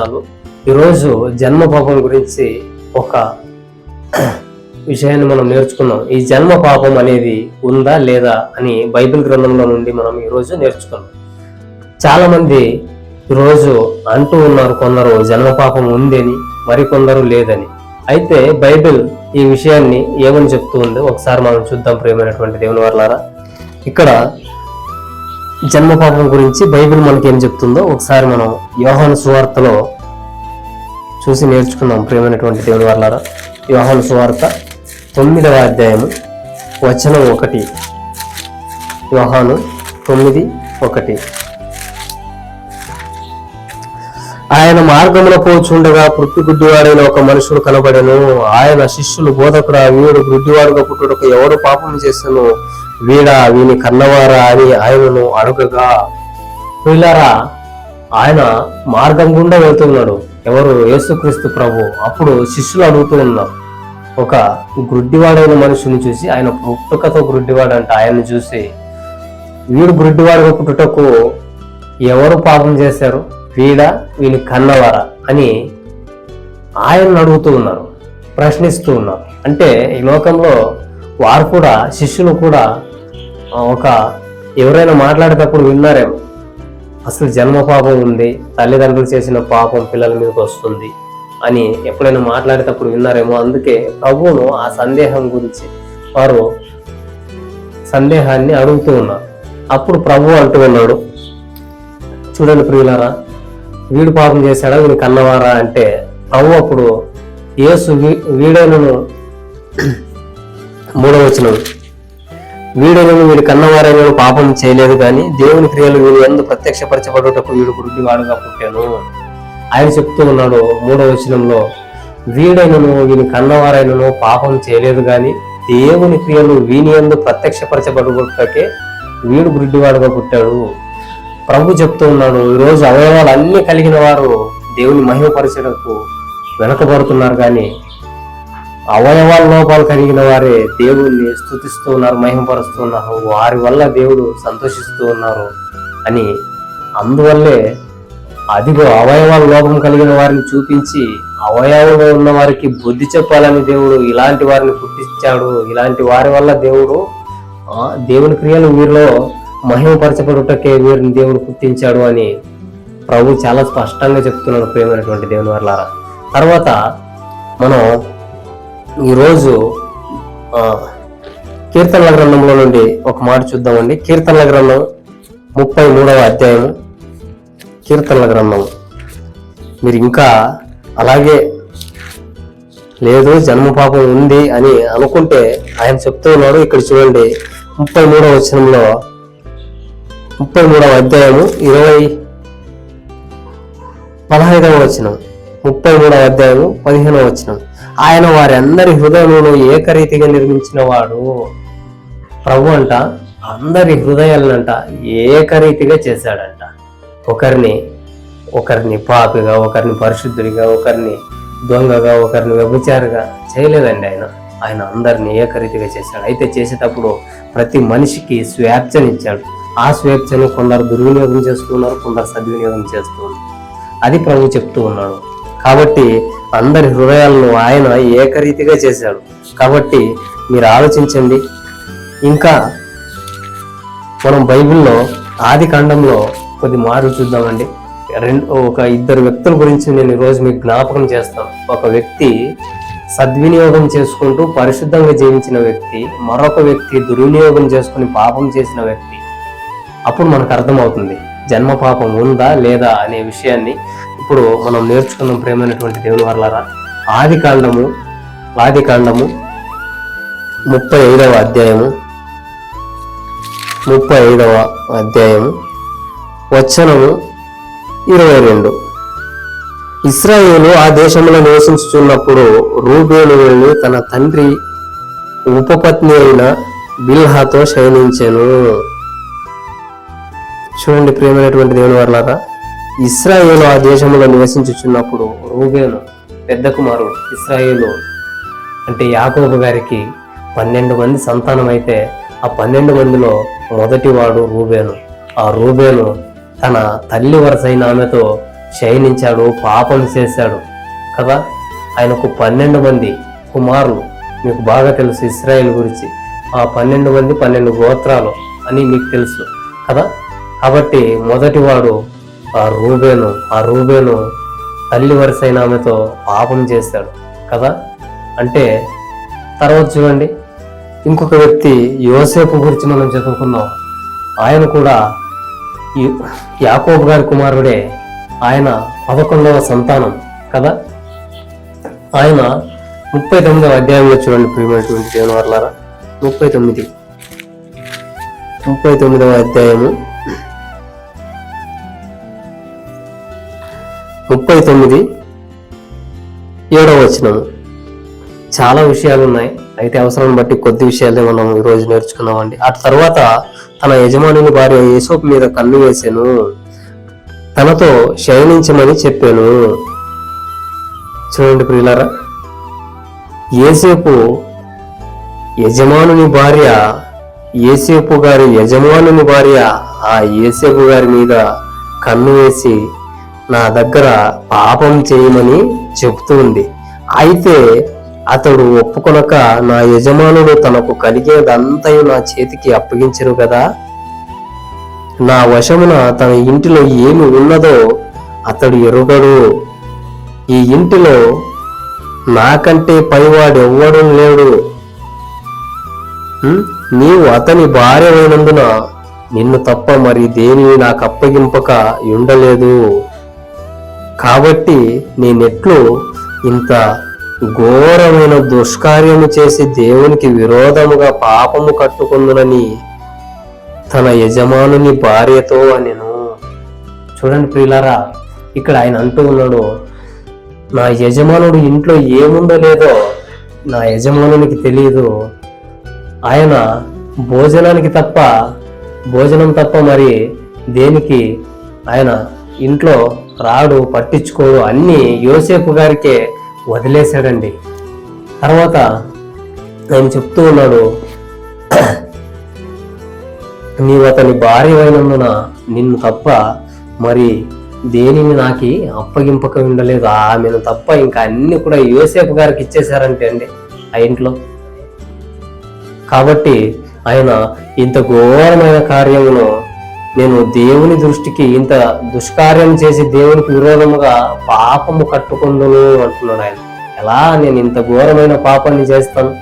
చేస్తున్నాను ఈరోజు జన్మ పాపం గురించి ఒక విషయాన్ని మనం నేర్చుకున్నాం. ఈ జన్మ పాపం అనేది ఉందా లేదా అని బైబిల్ గ్రంథంలో నుండి మనం ఈరోజు నేర్చుకున్నాం. చాలా మంది ఈరోజు అంటూ ఉన్నారు కొందరు జన్మ పాపం ఉందని మరికొందరు లేదని. అయితే బైబిల్ ఈ విషయాన్ని ఏమని చెప్తూ ఉంది? ఒకసారి మనం చూద్దాం ప్రేమైనటువంటి దేవుని వర్లారా. ఇక్కడ జన్మ పాపం గురించి బైబిల్ మనకి ఏం చెప్తుందో ఒకసారి మనం యోహాను సువార్తలో చూసి నేర్చుకుందాం ప్రేమైనటువంటి దేవుని వాళ్ళారా యోహాను సువార్త తొమ్మిదవ అధ్యాయము వచనం ఒకటి. యోహాను తొమ్మిది ఒకటి. ఆయన మార్గంలో పోచుండగా పుట్టి గుడ్డివాడైన ఒక మనుషుడు కనబడను. ఆయన శిష్యులు బోధకుడా వీడు గుడ్డివాడుగా పుట్టుటకు ఎవడు పాపం చేశాను వీడా వీని కన్నవారా అని ఆయనను అడగగా పిల్లరా ఆయన మార్గం గుండా వెళ్తున్నాడు. ఎవరు? యేసుక్రీస్తు ప్రభు. అప్పుడు శిష్యులు అడుగుతూ ఉన్నారు. ఒక గుడ్డివాడైన మనుషుని చూసి ఆయన పుట్టుకతో గుడ్డివాడంట ఆయన్ని చూసి వీడు గుడ్డివాడుగా పుట్టుటకు ఎవరు పాపం చేశారు? వీడ వీని కన్నవారా అని ఆయన్ని అడుగుతూ ఉన్నారు ప్రశ్నిస్తూ ఉన్నారు. అంటే ఈ లోకంలో వారు కూడా శిష్యులు కూడా ఒక ఎవరైనా మాట్లాడేటప్పుడు విన్నారేమో అసలు జన్మ పాపం ఉంది తల్లిదండ్రులు చేసిన పాపం పిల్లల మీదకి వస్తుంది అని ఎప్పుడైనా మాట్లాడేటప్పుడు విన్నారేమో అందుకే ప్రభువును ఆ సందేహం గురించి వారు సందేహాన్ని అడుగుతూ ఉన్నారు. అప్పుడు ప్రభు అంటూ ఉన్నాడు. చూడండి ప్రియులారా వీడు పాపం చేశాడా? వీడు కన్నవారా అంటే ప్రభు అప్పుడు యేసు వీ- వీడైనను మూడవ వచనం. వీడులను వీడి కన్నవారైన పాపం చేయలేదు కానీ దేవుని క్రియలు వీడు ఎందు ప్రత్యక్షపరచబడుటకు వీడు గుడ్డివాడుగా పుట్టాను. ఆయన చెప్తూ ఉన్నాడు మూడవ వచనంలో వీడైనను వీని కన్నవారైనను పాపం చేయలేదు కానీ దేవుని క్రియలు వీని ఎందు ప్రత్యక్షపరచబడుటకే వీడు గుడ్డివాడుగా పుట్టాడు. ప్రభు చెప్తూ ఉన్నాడు ఈరోజు అవయవాలు అన్ని కలిగిన వారు దేవుని మహిమపరచడకు వెనకబడుతున్నారు కానీ అవయవాల లోపాలు కలిగిన వారే దేవుణ్ణి స్థుతిస్తూ ఉన్నారు మహిమపరుస్తూ ఉన్నారు. వారి వల్ల దేవుడు సంతోషిస్తూ ఉన్నారు అని అందువల్లే అదిగో అవయవాల లోపం కలిగిన వారిని చూపించి అవయవంలో ఉన్న వారికి బుద్ధి చెప్పాలని దేవుడు ఇలాంటి వారిని పుట్టించాడు. ఇలాంటి వారి వల్ల దేవుడు దేవుని క్రియలు వీరిలో మహిమపరచబడుటకే వీరిని దేవుడు గుర్తించాడు అని ప్రభు చాలా స్పష్టంగా చెప్తున్నాడు ప్రేమైనటువంటి దేవుని వర్లారా తర్వాత మనం ఈరోజు కీర్తనల గ్రంథంలో నుండి ఒక మాట చూద్దామండి. కీర్తనల గ్రంథం ముప్పై మూడవ అధ్యాయం. కీర్తనల గ్రంథం. మీరు ఇంకా అలాగే లేదు జన్మ పాపం ఉంది అని అనుకుంటే ఆయన చెప్తూ ఉన్నాడు. ఇక్కడ చూడండి ముప్పై మూడవ వచనంలో ముప్పై మూడవ అధ్యాయము ఇరవై పదహైదవ వచనం. ముప్పై మూడవ అధ్యాయము పదిహేనవ వచనం. ఆయన వారి అందరి హృదయములను ఏకరీతిగా నిర్మించిన వాడు ప్రభు అంట అందరి హృదయాలనంట ఏకరీతిగా చేశాడంట. ఒకరిని ఒకరిని పాపిగా ఒకరిని పరిశుద్ధుడిగా ఒకరిని దొంగగా ఒకరిని వ్యభిచారిగా చేయలేదండి ఆయన. ఆయన అందరిని ఏకరీతిగా చేశాడు. అయితే చేసేటప్పుడు ప్రతి మనిషికి స్వేచ్ఛనిచ్చాడు. ఆ స్వేచ్ఛను కొందరు దుర్వినియోగం చేస్తున్నారు కొందరు సద్వినియోగం చేస్తున్నారు. అది ప్రభు చెప్తూ ఉన్నాడు. కాబట్టి అందరి హృదయాలను ఆయన ఏకరీతిగా చేశాడు. కాబట్టి మీరు ఆలోచించండి. ఇంకా మనం బైబిల్లో ఆది కాండంలో కొద్ది మార్లు చూద్దామండి. రెండు ఒక ఇద్దరు వ్యక్తుల గురించి నేను ఈరోజు మీకు జ్ఞాపకం చేస్తాను. ఒక వ్యక్తి సద్వినియోగం చేసుకుంటూ పరిశుద్ధంగా జీవించిన వ్యక్తి మరొక వ్యక్తి దుర్వినియోగం చేసుకుని పాపం చేసిన వ్యక్తి. అప్పుడు మనకు అర్థమవుతుంది. జన్మ పాపం ఉందా లేదా అనే విషయాన్ని ఇప్పుడు మనం నేర్చుకున్నాం ప్రేమైనటువంటి దేవుని వర్లరా. ఆది కాండము ఆది కాండము ముప్పై ఐదవ అధ్యాయము ముప్పై ఐదవ అధ్యాయము వచనము ఇరవై రెండు. ఇస్రాయేలు ఆ దేశంలో నివసించుచున్నప్పుడు రూబేలు వెళ్ళి తన తండ్రి ఉపపత్ని అయిన బిల్హాతో శయనించెను. చూడండి ప్రేమైనటువంటి దేవుని వర్లారా ఇస్రాయేలు ఆ దేశంలో నివసించుచున్నప్పుడు రూబేను పెద్ద కుమారుడు ఇస్రాయేలు అంటే యాకోబు గారికి పన్నెండు మంది సంతానం అయితే ఆ పన్నెండు మందిలో మొదటివాడు రూబేను. ఆ రూబేను తన తల్లి వరసైన ఆమెతో శయనించాడు పాపం చేశాడు కదా. ఆయనకు పన్నెండు మంది కుమారులు. మీకు బాగా తెలుసు ఇస్రాయేల్ గురించి. ఆ పన్నెండు మంది పన్నెండు గోత్రాలు అని మీకు తెలుసు కదా. కాబట్టి మొదటివాడు ఆ రూబేను ఆ రూబేను తల్లి వరుసైన ఆమెతో పాపం చేశాడు కదా? అంటే తర్వాత చూడండి. ఇంకొక వ్యక్తి యోసేపు గురించి మనం చదువుకున్నాం ఆయన కూడా ఈ- యాకోబు గారి కుమారుడే. ఆయన పదకొండవ సంతానం కదా? ఆయన ముప్పై తొమ్మిదవ అధ్యాయంలో చూడండి ప్రియమైనటువంటి దేవుని వర్లారా. ముప్పై తొమ్మిది. ముప్పై తొమ్మిదవ అధ్యాయము. ముప్పై తొమ్మిది. ఏడవ వచనము చాలా విషయాలు ఉన్నాయి. అయితే అవసరం బట్టి కొద్ది విషయాలే మనం ఈరోజు నేర్చుకున్నామండి ఆ తర్వాత తన యజమానుని భార్య యేసోపు మీద కన్ను వేసాను. తనతో శయనించమని చెప్పాను. చూడండి ప్రియులారా ఏసేపు యజమానుని భార్య ఏసేపు గారి యజమానుని భార్య ఆ ఏసేపు గారి మీద కన్ను వేసి నా దగ్గర పాపం చేయమని చెబుతూ ఉంది. అయితే అతడు ఒప్పుకొనక నా యజమానుడు తనకు కలిగేదంతయు నా చేతికి అప్పగించరు కదా. నా వశమున తన ఇంటిలో ఏమి ఉన్నదో అతడు ఎరుగడు. ఈ ఇంటిలో నాకంటే పైవాడెవ్వడం లేడు. నీవు అతని భార్య అయినందున నిన్ను తప్ప మరి దేనిని నాకు అప్పగింపక ఉండలేదు కాబట్టి నేనెట్లు ఇంత ఘోరమైన దుష్కార్యము చేసి దేవునికి విరోధముగా పాపము కట్టుకుందునని తన యజమానుని భార్యతో అనెను. చూడండి ప్రియులారా ఇక్కడ ఆయన అంటూ ఉన్నాడు నా యజమానుడు ఇంట్లో ఏముందో లేదో నా యజమానునికి తెలియదు ఆయన భోజనానికి తప్ప భోజనం తప్ప మరి దేనికి? ఆయన ఇంట్లో రాడు పట్టించుకోడు అన్నీ యోసేపు గారికే వదిలేశాడండి. తర్వాత ఆయన చెప్తూ ఉన్నాడు నీవు అతని భార్య అయినందున నిన్ను తప్ప మరి దేనిని నాకు అప్పగింపక ఉండలేదు. ఆమెను తప్ప ఇంకా అన్ని కూడా యోసేపు గారికి ఇచ్చేశారంటే అండి ఆ ఇంట్లో. కాబట్టి ఆయన ఇంత ఘోరమైన కార్యమును నేను దేవుని దృష్టికి ఇంత దుష్కార్యం చేసి దేవునికి విరోధముగా పాపము కట్టుకుందును అంటున్నాడు ఆయన. ఎలా నేను ఇంత ఘోరమైన పాపాన్ని చేస్తాను?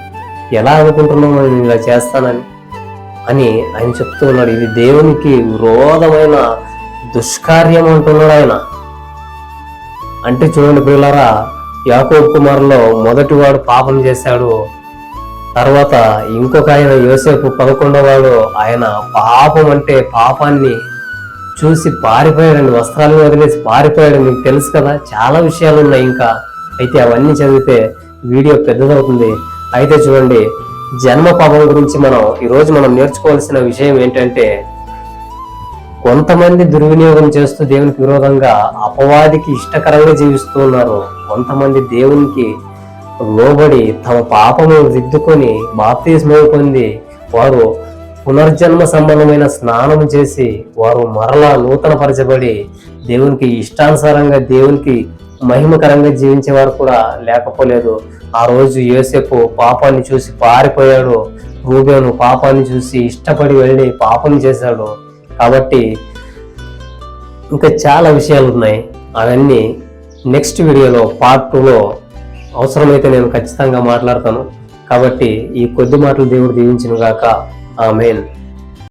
ఎలా అనుకుంటున్నాను నేను ఇలా చేస్తానని? అని ఆయన చెప్తూ ఉన్నాడు. ఇది దేవునికి విరోధమైన దుష్కార్యం అంటున్నాడు ఆయన. అంటే చూడండి పిల్లరా యాకోబ్ కుమార్లో మొదటివాడు పాపం చేశాడు. తర్వాత ఇంకొక ఆయన యోసేపు పదకొండవాడు ఆయన పాపం అంటే పాపాన్ని చూసి పారిపోయాడండి వస్త్రాలను వదిలేసి పారిపోయాడు. మీకు తెలుసు కదా చాలా విషయాలు ఉన్నాయి ఇంకా. అయితే అవన్నీ చదివితే వీడియో పెద్దదవుతుంది. అయితే చూడండి జన్మ పాపం గురించి మనం ఈరోజు మనం నేర్చుకోవాల్సిన విషయం ఏంటంటే కొంతమంది దుర్వినియోగం చేస్తూ దేవునికి విరోధంగా అపవాదికి ఇష్టకరంగా జీవిస్తూ ఉన్నారు. కొంతమంది దేవునికి లోబడి తమ పాపము దిద్దుకొని బాప్తిజమై పొంది వారు పునర్జన్మ సంబంధమైన స్నానం చేసి వారు మరలా నూతనపరచబడి దేవునికి ఇష్టానుసారంగా దేవునికి మహిమకరంగా జీవించే వారు కూడా లేకపోలేదు. ఆ రోజు యోసేపు పాపాన్ని చూసి పారిపోయాడు. రూబేను పాపాన్ని చూసి ఇష్టపడి వెళ్ళి పాపం చేశాడు. కాబట్టి ఇంకా చాలా విషయాలు ఉన్నాయి. అవన్నీ నెక్స్ట్ వీడియోలో పార్ట్ టూలో అవసరమైతే నేను ఖచ్చితంగా మాట్లాడతాను. కాబట్టి ఈ కొద్ది మాటలు దేవుడు దీవించిన గాక ఆమెన్.